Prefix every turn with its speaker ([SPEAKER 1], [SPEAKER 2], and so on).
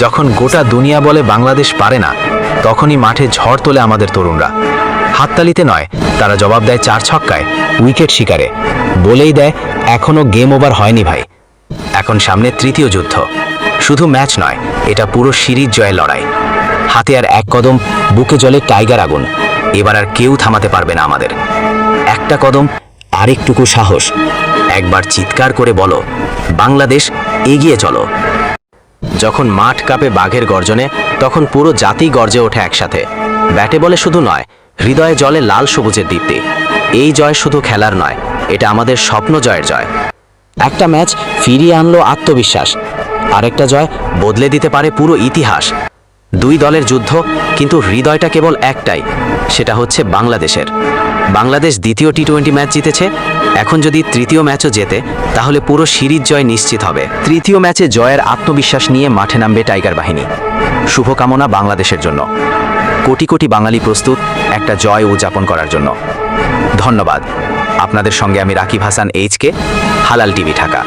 [SPEAKER 1] যখন গোটা দুনিয়া বলে বাংলাদেশ পারে না, তখনই মাঠে ঝড় তোলে আমাদের তরুণরা। হাততালিতে নয়, তারা জবাব দেয় চার ছক্কায়, উইকেট শিকারে। বলেই দেয় এখনও গেম ওভার হয়নি ভাই। এখন সামনে তৃতীয় যুদ্ধ। শুধু ম্যাচ নয়, এটা পুরো সিরিজ জয়ের লড়াই। হাতে আর এক কদম, বুকে জলে টাইগার আগুন। এবার আর কেউ থামাতে পারবে না আমাদের। একটা কদম, আরেকটুকু সাহস। একবার চিৎকার করে বলো, বাংলাদেশ এগিয়ে চলো। যখন মাঠ কাঁপে বাঘের গর্জনে, তখন পুরো জাতি গর্জে ওঠে একসাথে। ব্যাটে বলে শুধু নয়, হৃদয়ে জলে লাল সবুজের দীপ্তি। এই জয় শুধু খেলার নয়, এটা আমাদের স্বপ্ন জয়ের জয়। একটা ম্যাচ ফিরিয়ে আনলো আত্মবিশ্বাস। আরেকটা জয় বদলে দিতে পারে পুরো ইতিহাস। দুই দলের যুদ্ধ, কিন্তু হৃদয়টা কেবল একটাই, সেটা হচ্ছে বাংলাদেশের। বাংলাদেশ দ্বিতীয় টি টোয়েন্টি ম্যাচ জিতেছে এখন যদি তৃতীয় ম্যাচও জেতে, তাহলে পুরো সিরিজ জয় নিশ্চিত হবে। তৃতীয় ম্যাচে জয়ের আত্মবিশ্বাস নিয়ে মাঠে নামবে টাইগার বাহিনী। শুভকামনা বাংলাদেশের জন্য। কোটি কোটি বাঙালি প্রস্তুত একটা জয় উদযাপন করার জন্য। ধন্যবাদ। আপনাদের সঙ্গে আমি রাকিব হাসান, এইচকে, হালাল টিভি ঢাকা।